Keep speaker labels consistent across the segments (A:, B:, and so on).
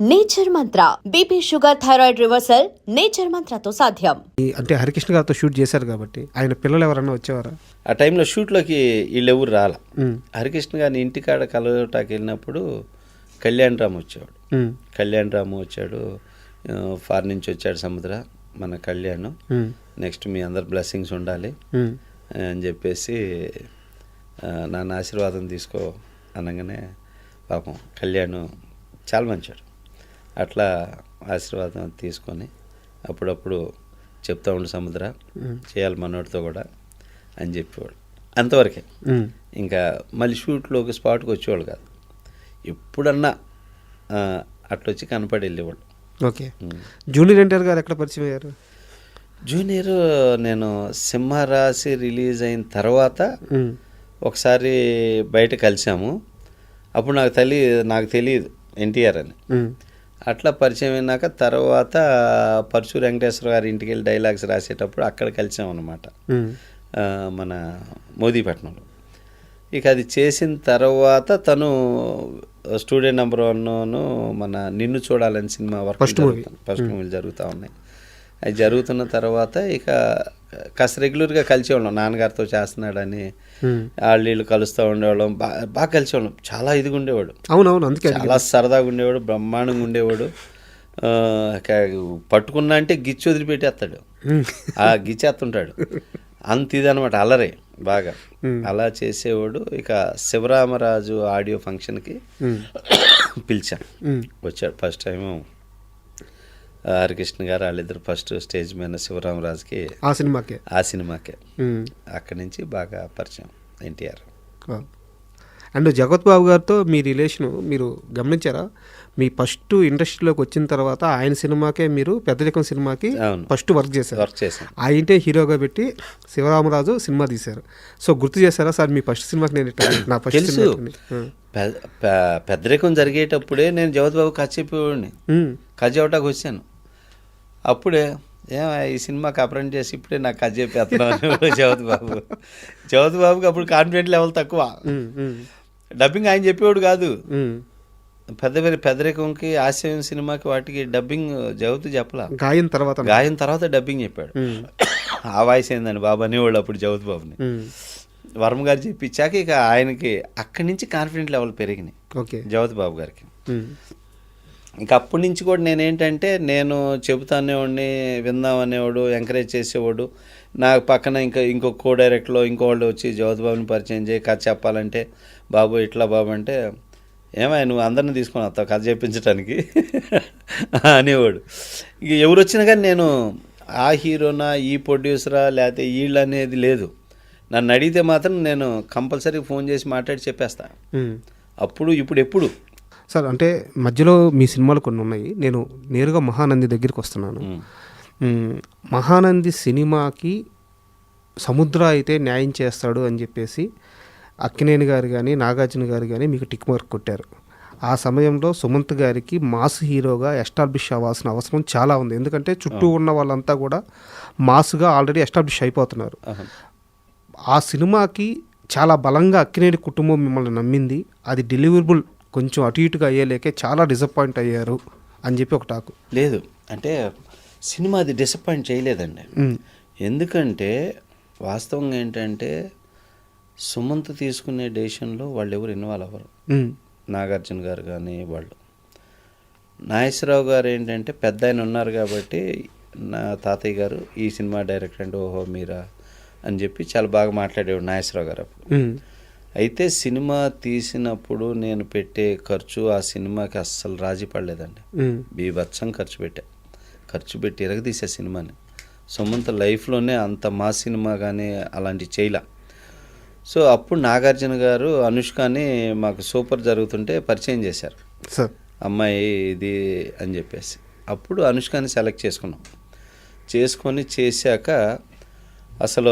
A: Nature mantra BP sugar thyroid reversal nature మంత్రతో సాధ్యం.
B: అంటే హరికృష్ణ గారితో షూట్ చేశారు కాబట్టి ఆయన పిల్లలు ఎవరన్నా వచ్చేవారా?
C: ఆ టైంలో షూట్లోకి వీళ్ళెవరు రాల? హరికృష్ణ గారిని ఇంటికాడ కలవటానికి వెళ్ళినప్పుడు కళ్యాణ్ రామ్ వచ్చాడు
B: ఉమ్,
C: కళ్యాణ్ రాము వచ్చాడు ఫార్ నుంచి వచ్చాడు సముద్ర మన కళ్యాణ్. నెక్స్ట్ మీ అందరు బ్లెస్సింగ్స్ ఉండాలి అని చెప్పేసి నన్ను ఆశీర్వాదం తీసుకో అనగానే పాపం కళ్యాణ్ చాలా మంచాడు. అట్లా ఆశీర్వాదం తీసుకొని అప్పుడప్పుడు చెప్తా ఉండు సముద్ర చేయాలి మనోడితో కూడా అని చెప్పేవాడు. అంతవరకే. ఇంకా మళ్ళీ షూట్లోకి స్పాట్కి వచ్చేవాళ్ళు కాదు. ఎప్పుడన్నా ఆ, అట్లొచ్చి కనపడి వెళ్ళేవాళ్ళు.
B: ఓకే. జూనియర్ ఎన్టీఆర్ గారు ఎక్కడ పరిచయం అయ్యారు?
C: జూనియర్ నేను సింహరాశి రిలీజ్ అయిన తర్వాత ఒకసారి బయట కలిసాము. అప్పుడు నాకు తల్లి నాకు తెలియదు ఎన్టీఆర్ అని. అట్లా పరిచయం అయినాక తర్వాత పరశు వెంకటేశ్వర గారి ఇంటికి వెళ్ళి డైలాగ్స్ రాసేటప్పుడు అక్కడ కలిసాం అనమాట మన మోదీపట్నంలో. ఇక అది చేసిన తర్వాత తను స్టూడెంట్ నెంబర్ వన్ మన Ninnu Choodalani cinema work. First మూవీలు జరుగుతూ ఉన్నాయి. అది జరుగుతున్న తర్వాత ఇక కాస్త రెగ్యులర్గా కలిసేవాళ్ళం. నాన్నగారితో చేస్తున్నాడని. వాళ్ళు వీళ్ళు కలుస్తూ ఉండేవాళ్ళం. బాగా బాగా కలిసేవాళ్ళం. చాలా ఇదిగా ఉండేవాడు.
B: అవునవును అందుకే.
C: చాలా సరదాగా ఉండేవాడు బ్రహ్మాండంగా ఉండేవాడు. పట్టుకున్నా అంటే గిచ్చి వదిలిపెట్టేస్తాడు. ఆ గిచ్చేస్తుంటాడు. అంత ఇదనమాట అలరే బాగా. అలా చేసేవాడు. ఇక శివరామరాజు ఆడియో ఫంక్షన్కి
B: ఉమ్,
C: పిలిచాం
B: ఉమ్,
C: వచ్చాడు. ఫస్ట్ టైము హరికృష్ణ గారు వాళ్ళిద్దరు ఫస్ట్ స్టేజ్ మీద శివరామరాజుకి
B: ఆ సినిమాకే?
C: ఆ సినిమాకే. అక్కడి నుంచి బాగా పరిచయం ఎన్టీఆర్.
B: అండ్ జగత్ బాబు గారితో మీ రిలేషన్ మీరు గమనించారా? మీ ఫస్ట్ ఇండస్ట్రీలోకి వచ్చిన తర్వాత ఆయన సినిమాకే మీరు పెద్దరికం సినిమాకి. ఫస్ట్ వర్క్ చేశారు.
C: వర్క్ చేశాం.
B: ఆయనటే హీరోగా పెట్టి శివరామరాజు సినిమా తీశారు. సో గుర్తు చేశారా సార్ మీ ఫస్ట్ సినిమాకి నేను నా ఫస్ట్
C: పె- పెద్దరికం జరిగేటప్పుడే నేను జగత్ బాబు కథ చెప్పటానికి వచ్చాను. అప్పుడే ఏం ఈ సినిమాకి అప్రెంట్ చేసి ఇప్పుడే నాకు కథ చెప్పేస్తున్నాను జగత్ బాబు. జగత్ బాబుకి అప్పుడు కాన్ఫిడెంట్ లెవెల్ తక్కువ. డబ్బింగ్ ఆయన చెప్పేవాడు కాదు. పెద్ద పెద్ద పెద్దరికంకి ఆశయం సినిమాకి వాటికి డబ్బింగ్ జగత్ చెప్పలా.
B: గాయం తర్వాత
C: గాయం తర్వాత డబ్బింగ్ చెప్పాడు. ఆ వాయిస్ ఏందని బాబు అనేవాళ్ళు అప్పుడు జగత్ బాబుని. వర్మ గారు చెప్పించాక ఇక ఆయనకి అక్కడి నుంచి కాన్ఫిడెంట్ లెవెల్ పెరిగినాయి.
B: ఓకే.
C: జగత్ బాబు గారికి. ఇంకా అప్పటి నుంచి కూడా నేనేంటంటే నేను చెబుతానేవాడిని విందామనేవాడు ఎంకరేజ్ చేసేవాడు. నాకు పక్కన ఇంకా ఇంకో కో డైరెక్ట్లో ఇంకో వాళ్ళు వచ్చి జగత్ బాబుని పరిచయం చేయి కథ చెప్పాలంటే బాబు ఇట్లా బాబు అంటే ఏమయ్య నువ్వు అందరిని తీసుకొని వస్తావు కథ చెప్పించడానికి అనేవాడు. ఇక ఎవరు వచ్చినా కానీ నేను ఆ హీరోనా ఈ ప్రొడ్యూసరా లేకపోతే వీళ్ళు అనేది లేదు. నన్ను అడిగితే మాత్రం నేను కంపల్సరీ ఫోన్ చేసి మాట్లాడి చెప్పేస్తా.
B: ఉమ్.
C: అప్పుడు ఇప్పుడు ఎప్పుడు?
B: సార్ అంటే మధ్యలో మీ సినిమాలు కొన్ని ఉన్నాయి. నేను నేరుగా మహానంది దగ్గరికి వస్తున్నాను. మహానంది సినిమాకి సముద్ర అయితే న్యాయం చేస్తాడు అని చెప్పేసి అక్కినేని గారు కానీ నాగార్జున గారు కానీ మీకు టిక్ మార్క్ కొట్టారు. ఆ సమయంలో సుమంత్ గారికి మాస్ హీరోగా ఎస్టాబ్లిష్ అవ్వాల్సిన అవసరం చాలా ఉంది. ఎందుకంటే చుట్టూ ఉన్న వాళ్ళంతా కూడా మాస్గా ఆల్రెడీ ఎస్టాబ్లిష్ అయిపోతున్నారు. ఆ సినిమాకి చాలా బలంగా అక్కినేని కుటుంబం మిమ్మల్ని నమ్మింది. అది డెలివరబుల్ కొంచెం అటు ఇటుగా అయ్యేలేకే చాలా డిసప్పాయింట్ అయ్యారు అని చెప్పి ఒక టాకు
C: లేదు అంటే సినిమా అది డిసప్పాయింట్ చేయలేదండి. ఎందుకంటే వాస్తవంగా ఏంటంటే సుమంత్ తీసుకునే డెసిషన్లో వాళ్ళు ఎవరు ఇన్వాల్వ్ అవ్వరు. నాగార్జున గారు కానీ వాళ్ళు నాగేశ్వరరావు గారు ఏంటంటే పెద్ద ఆయన ఉన్నారు కాబట్టి నా తాతయ్య గారు ఈ సినిమా డైరెక్టర్ అంటే ఓహో మీరా అని చెప్పి చాలా బాగా మాట్లాడేవాడు నాగేశ్వరరావు గారు అప్పుడు. అయితే సినిమా తీసినప్పుడు నేను పెట్టే ఖర్చు ఆ సినిమాకి అస్సలు రాజీ పడలేదండి. బీభత్సం ఖర్చు పెట్టా. ఖర్చు పెట్టి ఎరగదీసే సినిమాని. సుమంత్ లైఫ్లోనే అంత మా సినిమా కానీ అలాంటి చేయలే. సో అప్పుడు నాగార్జున గారు అనుష్కని మాకు సూపర్ జరుగుతుంటే పరిచయం చేశారు.
B: సార్.
C: అమ్మాయి ఇది అని చెప్పేసి. అప్పుడు అనుష్కని సెలెక్ట్ చేసుకున్నాం. చేసుకొని చేశాక అసలు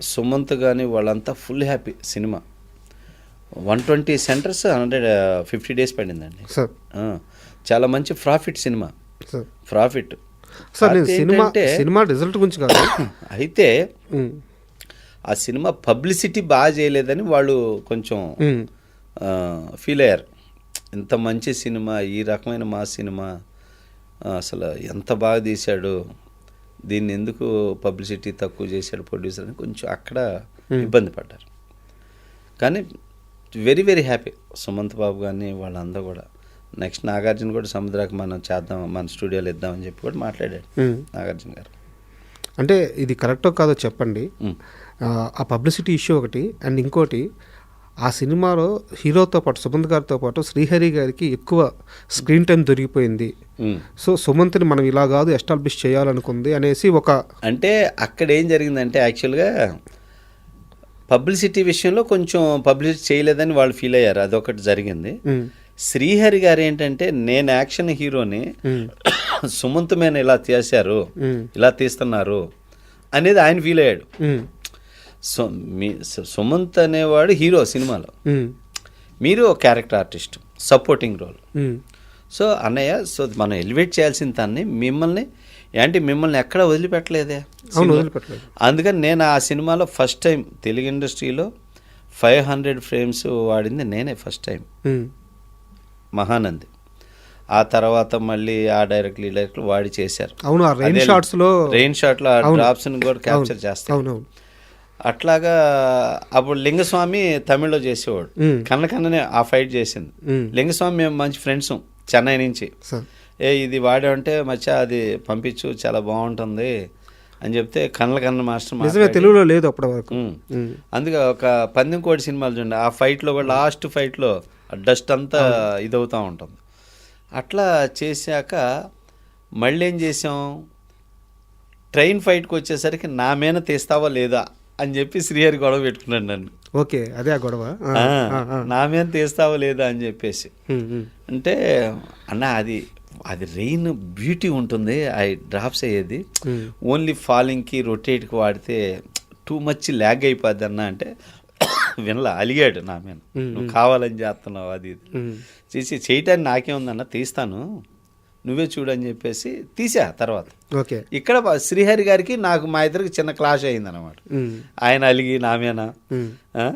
C: సుమంత్ కానీ వాళ్ళంతా full happy cinema. One twenty centres hundred fifty days పడిందండి. చాలా మంచి profit cinema. Profit.
B: Cinema cinema result గురించి కాదు.
C: అయితే ఆ సినిమా పబ్లిసిటీ బాగా చేయలేదని వాళ్ళు కొంచెం ఫీల్ అయ్యారు. ఇంత మంచి సినిమా ఈ రకమైన మా సినిమా అసలు ఎంత బాగా తీశాడు దీన్ని ఎందుకు పబ్లిసిటీ తక్కువ చేశాడు ప్రొడ్యూసర్ అని కొంచెం అక్కడ ఇబ్బంది పడ్డారు. కానీ వెరీ వెరీ హ్యాపీ సుమంత్ బాబు కానీ వాళ్ళందరూ కూడా. నెక్స్ట్ నాగార్జున కూడా సముద్రాకి మనం చేద్దాం మన స్టూడియోలో ఇద్దామని చెప్పి కూడా మాట్లాడాడు
B: ఉమ్.
C: నాగార్జున గారు.
B: అంటే ఇది కరెక్టో కాదో చెప్పండి.
C: ఉమ్.
B: ఆ, ఆ పబ్లిసిటీ ఇష్యూ ఒకటి అండ్ ఇంకోటి ఆ సినిమాలో హీరోతో పాటు సుమంత్ గారితో పాటు శ్రీహరి గారికి ఎక్కువ స్క్రీన్ టైం దొరికిపోయింది. సో సుమంత్ని మనం ఇలా కాదు ఎస్టాబ్లిష్ చేయాలనుకుంది అనేసి ఒక
C: అంటే అక్కడ ఏం జరిగిందంటే యాక్చువల్గా పబ్లిసిటీ విషయంలో కొంచెం పబ్లిసిటీ చేయలేదని వాళ్ళు ఫీల్ అయ్యారు. అదొకటి జరిగింది. శ్రీహరి గారు ఏంటంటే నేను యాక్షన్ హీరోని సుమంత్ మీద ఇలా
B: ఉమ్,
C: ఇలా తీస్తున్నారు. అనేది ఆయన ఫీల్ అయ్యాడు. సో మీ సుమంత్ అనేవాడు హీరో సినిమాలో. మీరు ఒక character artist supporting role. So అన్నయ్య సో మనం ఎలివేట్ చేయాల్సిన దాన్ని మిమ్మల్ని ఏంటి మిమ్మల్ని ఎక్కడ వదిలిపెట్టలేదే అందుకని నేను ఆ సినిమాలో ఫస్ట్ టైం తెలుగు ఇండస్ట్రీలో ఫైవ్ హండ్రెడ్ ఫ్రేమ్స్ వాడింది నేనే ఫస్ట్ టైం. మహానంది. ఆ తర్వాత మళ్ళీ ఆ డైరెక్ట్లు ఈ డైరెక్ట్లు వాడి చేశారు.
B: అవును రెయిన్ షాట్స్లో
C: రెయిన్
B: షాట్లో.
C: డ్రాప్స్ కూడా క్యాప్చర్ చేస్తాం
B: అవునవును
C: అట్లాగా అప్పుడు లింగస్వామి తమిళ్ళో చేసేవాడు. కన్న కన్ననే ఆ ఫైట్ చేసింది. లింగస్వామి మేము మంచి ఫ్రెండ్స్ చెన్నై నుంచి. ఏ ఇది వాడామంటే మచ్చా అది పంపించు చాలా బాగుంటుంది అని చెప్తే కన్నల కన్న మాస్టర్
B: నిజమే తెలుగులో లేదు అప్పటి వరకు.
C: అందుకే ఒక పందెం కోడి సినిమాలు చూడండి ఆ ఫైట్లో కూడా లాస్ట్ ఫైట్లో డస్ట్ అంతా ఇదవుతూ ఉంటుంది. అట్లా చేశాక మళ్ళీ ఏం చేసాం? ట్రైన్ ఫైట్కి వచ్చేసరికి నా మీద తీస్తావా లేదా? అని చెప్పి శ్రీహరి గొడవ పెట్టుకున్నాడు నన్ను.
B: ఓకే అదే ఆ గొడవ.
C: నా మీద తీస్తావా లేదా అని చెప్పేసి. అంటే అన్న అది అది రెయిన్ బ్యూటీ ఉంటుంది అవి డ్రాప్స్ అయ్యేది. ఓన్లీ ఫాలింగ్కి రొటేట్కి వాడితే టూ మచ్ ల్యాగ్ అయిపోద్ది అన్న అంటే వినలా అలిగాడు నా మీద. నువ్వు కావాలని చేస్తున్నావు అది చేసి చేయటానికి నాకేముందన్న తీస్తాను. నువ్వే చూడు అని చెప్పేసి తీసా తర్వాత.
B: ఓకే.
C: ఇక్కడ శ్రీహరి గారికి నాకు మా ఇద్దరికి చిన్న క్లాష్ అయిందన్నమాట.
B: ఉమ్,
C: ఆయన అలిగి నా మీద
B: ఉమ్,
C: ఆ?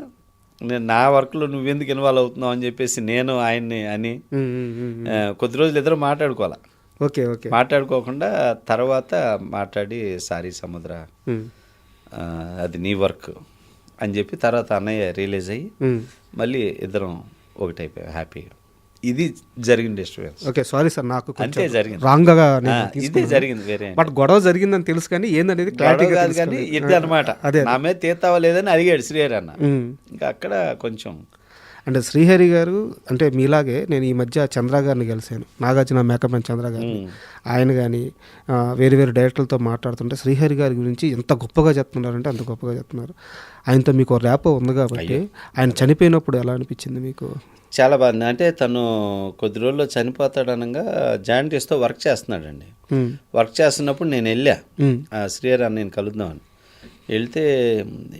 C: నేను నా వర్క్లో నువ్వెందుకు ఇన్వాల్వ్ అవుతున్నావు అని చెప్పేసి నేను ఆయన్ని అని. కొద్ది రోజులు ఇద్దరు మాట్లాడుకోవాలా?
B: Okay okay.
C: మాట్లాడుకోకుండా తర్వాత మాట్లాడి సారీ సముద్ర అది నీ వర్క్ అని చెప్పి తర్వాత అన్నయ్య రియలైజ్ అయ్యి. మళ్ళీ ఇద్దరం ఒకటైపోయాం హ్యాపీగా. ఇది జరిగిన డిస్టర్బెన్స్
B: ఓకే సారీ సార్ నాకు
C: అంతే జరిగింది. రాంగ్గా ఇదే. జరిగింది వేరే
B: బట్ గొడవ జరిగిందని తెలుసు కానీ ఏందనేది
C: గొడవ
B: క్లారిటీగా
C: కాదు కానీ. ఇది అనమాట
B: అదే
C: నా మీద తీస్తావా లేదని అడిగాడు శ్రీహరి అన్న. ఇంకా అక్కడ కొంచెం
B: అంటే శ్రీహరి గారు అంటే మీలాగే నేను ఈ మధ్య చంద్ర గారిని కలిశాను. నాగార్జున మేకప్ మ్యాన్ చంద్ర గారిని. ఆయన కానీ వేరు వేరు డైరెక్టర్లతో మాట్లాడుతుంటే శ్రీహరి గారి గురించి ఎంత గొప్పగా చెప్తున్నారంటే అంత గొప్పగా చెప్తున్నారు. ఆయనతో మీకు ర్యాపో ఉంది కాబట్టి ఆయన చనిపోయినప్పుడు ఎలా అనిపించింది మీకు?
C: చాలా బాగుంది. అంటే తను కొద్ది రోజుల్లో చనిపోతాడు అనగా జాయింటీస్తో వర్క్ చేస్తున్నాడండి. వర్క్ చేస్తున్నప్పుడు నేను వెళ్ళా. శ్రీహరి నేను కలుద్దామని. వెళ్తే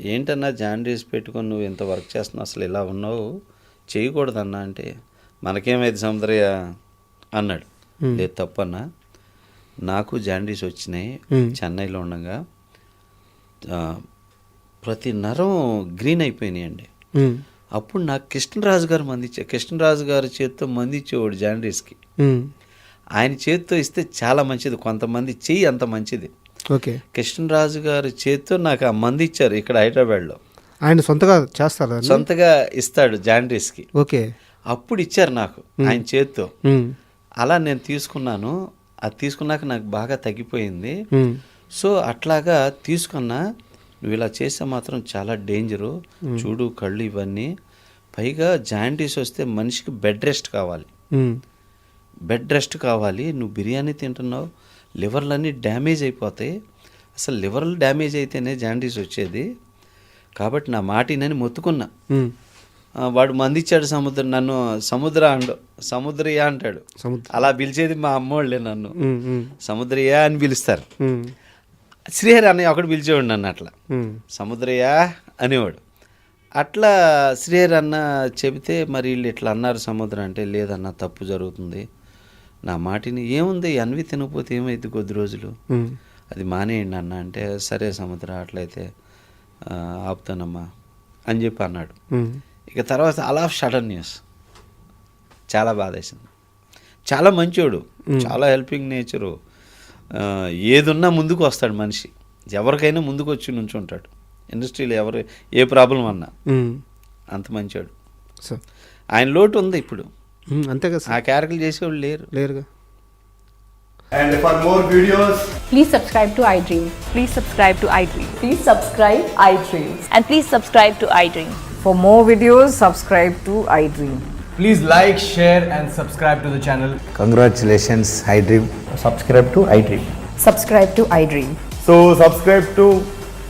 C: ఏంటన్నా జాండీస్ పెట్టుకొని నువ్వు ఇంత వర్క్ చేస్తున్నావు అసలు ఇలా ఉన్నావు చేయకూడదన్నా అంటే మనకేమైంది సముద్రయ్య అన్నాడు. లేదు తప్పన్నా నాకు జాండీస్ వచ్చినాయి. చెన్నైలో ఉండగా ప్రతి నరం గ్రీన్ అయిపోయినాయండి
B: మ్మ్.
C: అప్పుడు నాకు కృష్ణరాజు గారు మందిచ్చే కృష్ణరాజు గారి చేతితో మందిచ్చేవాడు జాండీస్కి. ఆయన చేతితో ఇస్తే చాలా మంచిది కొంతమంది చెయ్యి అంత మంచిది
B: ఓకే.
C: కృష్ణరాజు గారి చేతితో నాకు ఆ మంది ఇచ్చారు ఇక్కడ హైదరాబాద్లో.
B: ఆయన సొంతగా చేస్తారా?
C: సొంతగా ఇస్తాడు జాండీస్కి.
B: ఓకే.
C: అప్పుడు ఇచ్చారు నాకు ఆయన చేతితో. అలా నేను తీసుకున్నాను. అది తీసుకున్నాక నాకు బాగా తగ్గిపోయింది. సో అట్లాగా తీసుకున్నా నువ్వు ఇలా చేస్తే మాత్రం చాలా డేంజరు. చూడు కళ్ళు ఇవన్నీ. పైగా జాండీస్ వస్తే మనిషికి బెడ్ రెస్ట్ కావాలి. బెడ్ రెస్ట్ కావాలి. నువ్వు బిర్యానీ తింటున్నావు. లివర్లన్నీ డ్యామేజ్ అయిపోతాయి అసలు లివర్లు డ్యామేజ్ అయితేనే జాండీస్ వచ్చేది. కాబట్టి నా మాటినని మొత్తుకున్నా. వాడు మందిచ్చాడు సముద్రం నన్ను సముద్ర అండు సముద్రయ్య అంటాడు. అలా పిలిచేది మా అమ్మోళ్ళే నన్ను. సముద్రయ్య అని పిలుస్తారు. శ్రీహరి అన్నయ్య ఒకటి పిలిచేవాడు నన్ను అట్లా. సముద్రయ్య అనేవాడు. అట్లా శ్రీహరి అన్న చెబితే మరి వీళ్ళు ఇట్లా అన్నారు సముద్రం అంటే లేదన్న తప్పు జరుగుతుంది. నా మాటిని ఏముంది? అన్వి తినకపోతే ఏమైంది కొద్ది రోజులు. అది మానేయండి అన్న అంటే సరే సముద్రం అట్లయితే ఆపుతానమ్మా అని చెప్పి అన్నాడు. ఇక తర్వాత అలా ఆఫ్ సడన్ న్యూస్. చాలా బాధేసింది. చాలా మంచోడు. చాలా హెల్పింగ్ నేచరు. ఏదున్నా ముందుకు వస్తాడు మనిషి. ఎవరికైనా ముందుకు వచ్చి నుంచుంటాడు. ఇండస్ట్రీలో ఎవరు ఏ ప్రాబ్లం అన్నా. అంత మంచోడు. ఆయన లోటు ఉంది ఇప్పుడు.
B: అంతే కదా
C: ఆ క్యారెక్టర్లు చేసేవాళ్ళు లేరు
B: లేరుగా
D: And for more videos,
E: Please subscribe to iDream.
F: Please subscribe to iDream.
E: Please subscribe iDream.
F: And please subscribe to iDream.
G: For more videos, subscribe to iDream.
D: please like, share, and subscribe to the channel.
H: Congratulations, iDream.
D: Subscribe to iDream.
G: Subscribe to iDream.
D: So, subscribe to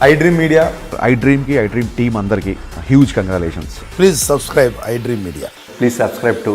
D: iDream Media.
I: ఐ డ్రీమ్కి iDream team అందరికీ huge congratulations
H: Please subscribe iDream Media.
J: Please subscribe to